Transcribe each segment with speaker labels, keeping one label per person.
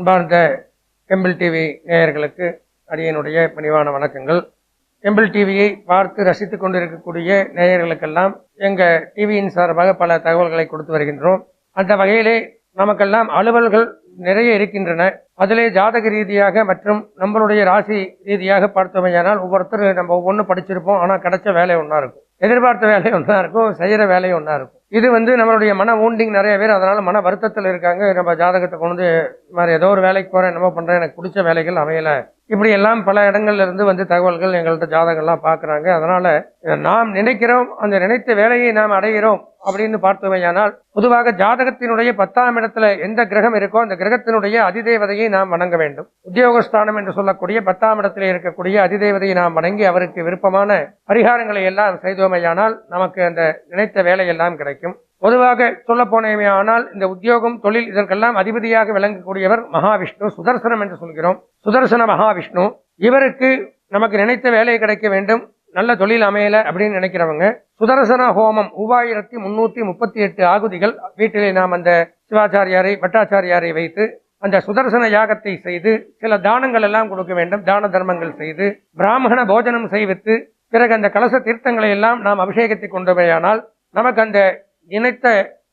Speaker 1: அன்பார்ந்த MPhil TV நேயர்களுக்கு அடியனுடைய பணிவான வணக்கங்கள். எம்பிள் டிவியை பார்த்து ரசித்து கொண்டிருக்கக்கூடிய நேயர்களுக்கெல்லாம் எங்கள் டிவியின் சார்பாக பல தகவல்களை கொடுத்து வருகின்றோம். அந்த வகையிலே நமக்கெல்லாம் அலுவல்கள் நிறைய இருக்கின்றன. அதிலே ஜாதக ரீதியாக மற்றும் நம்மளுடைய ராசி ரீதியாக பார்த்தோமையானால் ஒவ்வொருத்தர் நம்ம ஒவ்வொன்று படிச்சிருப்போம். ஆனால் கிடைச்ச வேலை ஒன்றா இருக்கும். எதிர்பார்த்த வேலை ஒன்றா இருக்கும். செய்கிற வேலை ஒன்றா இருக்கும். இது வந்து நம்மளுடைய மன ஊண்டிங் நிறைய பேர் அதனால் மன வருத்தத்தில் இருக்காங்க. நம்ம ஜாதகத்தை கொண்டு வந்து மாதிரி ஏதோ ஒரு வேலைக்கு போகிறேன் என்னமோ பண்ணுறேன் எனக்கு பிடிச்ச வேலைகள் அமையலை. இப்படி எல்லாம் பல இடங்கள்ல இருந்து வந்து தகவல்கள் எங்கள்கிட்ட ஜாதகம்லாம் பார்க்குறாங்க அதனால் நாம் நினைக்கிறோம் அந்த நினைத்த வேலையை நாம் அடைகிறோம் அப்படின்னு பார்த்தோமேயானால் பொதுவாக ஜாதகத்தினுடைய பத்தாம் இடத்துல எந்த கிரகம் இருக்கோ அந்த கிரகத்தினுடைய அதிதேவதையை நாம் வணங்க வேண்டும். உத்தியோகஸ்தானம் என்று சொல்லக்கூடிய பத்தாம் இடத்துல இருக்கக்கூடிய அதிதேவதையை நாம் வணங்கி அவருக்கு விருப்பமான பரிகாரங்களை எல்லாம் செய்தோமையானால் நமக்கு அந்த நினைத்த வேலையெல்லாம் கிடைக்கும். பொதுவாக சொல்ல ஆனால் இந்த உத்தியோகம் தொழில் இதற்கெல்லாம் அதிபதியாக விளங்கக்கூடியவர் மகாவிஷ்ணு சுதர்சனம் என்று சொல்கிறோம். சுதர்சன மகாவிஷ்ணு இவருக்கு நமக்கு நினைத்த வேலை கிடைக்க வேண்டும் நல்ல தொழில் அமையல அப்படின்னு நினைக்கிறவங்க சுதர்சன ஹோமம் மூவாயிரத்தி முன்னூத்தி முப்பத்தி எட்டு ஆகுதிகள் வீட்டிலே நாம் அந்த சிவாச்சாரியாரை பட்டாச்சாரியாரை வைத்து அந்த சுதர்சன யாகத்தை செய்து சில தானங்கள் எல்லாம் கொடுக்க வேண்டும் தான தர்மங்கள் செய்து பிராமண போஜனம் செய்வித்து பிறகு அந்த கலச தீர்த்தங்களை எல்லாம் நாம் அபிஷேகத்தை கொண்டவையானால் நமக்கு அந்த நினைத்த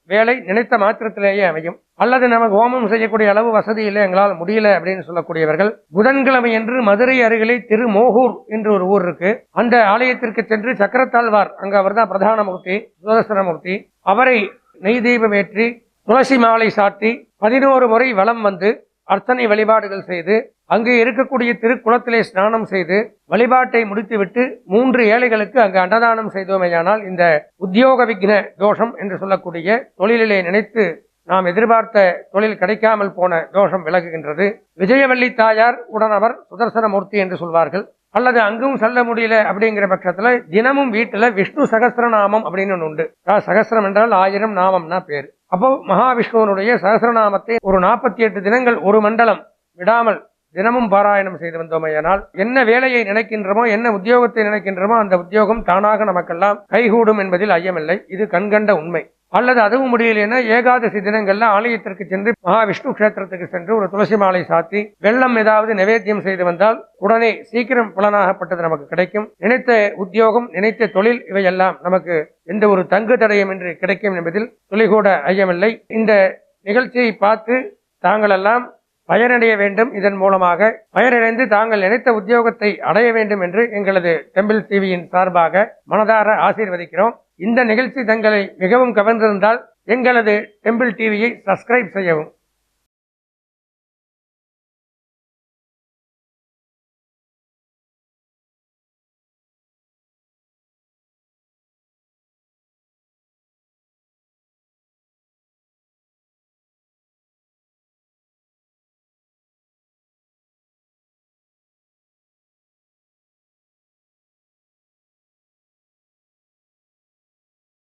Speaker 1: வேலை நினைத்த மாத்திரத்திலேயே அமையும். அல்லது நமக்கு ஹோமம் செய்யக்கூடிய அளவு வசதி இல்லை எங்களால் முடியல அப்படின்னு சொல்லக்கூடியவர்கள் புதன்கிழமை என்று மதுரை அருகிலே திருமோகூர் என்று ஒரு ஊர் இருக்கு. அந்த ஆலயத்திற்கு சென்று சக்கரத்தாழ்வார் அங்க அவர்தான் பிரதான மூர்த்தி சுதர்சனமூர்த்தி அவரை நெய் தீபம் ஏற்றி துளசி மாலை சாட்டி பதினோரு முறை வளம் வந்து அர்ச்சனை வழிபாடுகள் செய்து அங்கு இருக்கக்கூடிய திருக்குளத்திலே ஸ்நானம் செய்து வழிபாட்டை முடித்துவிட்டு மூன்று ஏழைகளுக்கு அங்கு அன்னதானம் செய்தோமேயானால் இந்த உத்தியோக விக்ன தோஷம் என்று சொல்லக்கூடிய தொழிலிலே நினைத்து நாம் எதிர்பார்த்த தொழில் கிடைக்காமல் போன தோஷம் விலகுகின்றது. விஜயவள்ளி தாயார் உடனவர் சுதர்சனமூர்த்தி என்று சொல்வார்கள். அல்லது அங்கும் செல்ல முடியல அப்படிங்கிற பட்சத்தில் தினமும் வீட்டில் விஷ்ணு சகஸ்ரநாமம் அப்படின்னு ஒன்று உண்டு. சகசிரம் என்றால் ஆயிரம் நாமம்னா பேர். அப்போ மகாவிஷ்ணுவனுடைய சகஸ்ரநாமத்தை ஒரு நாற்பத்தி எட்டு தினங்கள் ஒரு மண்டலம் விடாமல் தினமும் பாராயணம் செய்து வந்தோமையானால் என்ன வேலையை நினைக்கின்றோமோ என்ன உத்தியோகத்தை நினைக்கின்றோமோ அந்த உத்தியோகம் தானாக நமக்கெல்லாம் கைகூடும் என்பதில் ஐயமில்லை. இது கண்கண்ட உண்மை. அல்லது அதுவும் முடியலன்னா ஏகாதசி தினங்கள்ல ஆலயத்திற்கு சென்று மகாவிஷ்ணு கஷேத்திரத்துக்கு சென்று ஒரு துளசி மாலை சாத்தி வெள்ளம் ஏதாவது நிவேத்தியம் செய்து வந்தால் உடனே சீக்கிரம் புலனாகப்பட்டது நமக்கு கிடைக்கும். நினைத்த உத்தியோகம் நினைத்த தொழில் இவையெல்லாம் நமக்கு எந்த ஒரு தங்கு தடயம் என்று கிடைக்கும் என்பதில் துளிகூட ஐயமில்லை. இந்த நிகழ்ச்சியை பார்த்து தாங்களெல்லாம் பயனடைய வேண்டும். இதன் மூலமாக பயனடைந்து தாங்கள் நினைத்த உத்தியோகத்தை அடைய வேண்டும் என்று எங்களது டெம்பிள் டிவியின் சார்பாக மனதார ஆசீர்வதிக்கிறோம். இந்த நிகழ்ச்சி தங்களை மிகவும் கவர்ந்திருந்தால் எங்களது டெம்பிள் டிவியை சப்ஸ்கிரைப் செய்யவும்.